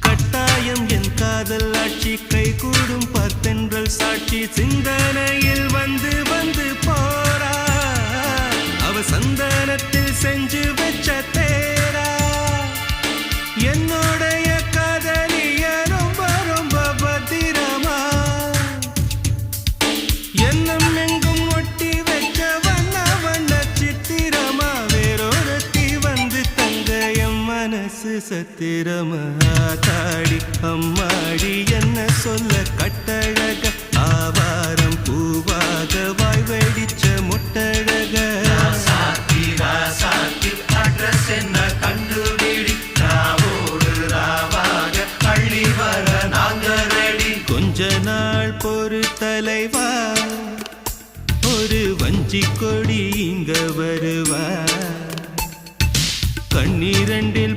கட்டாயம் என் காதல் ஆட்சி கைகூடும் பார்த்தென்றல் சாட்சி. சிந்தனையில் வந்து வந்து போறா. அவ சந்தானத்தில் செஞ்சு வச்ச தேரா. என்னுடைய காதலிய ரொம்ப ரொம்ப பத்திரமா. என்னும் மனசு சத்திரமா தாடி. அம்மாடி என்ன சொல்ல கட்டழக? ஆவாரம் பூவாக வாய் வெடிச்ச முட்டழக. என்ன கண்டுபிடி? ராவோடு ராவாக அள்ளி வர நாங்க ரெடி கொஞ்ச நாள் பொறு தலைவா? ஒரு வஞ்சி கொடி இங்க வருவா? கண்ணீரண்டில்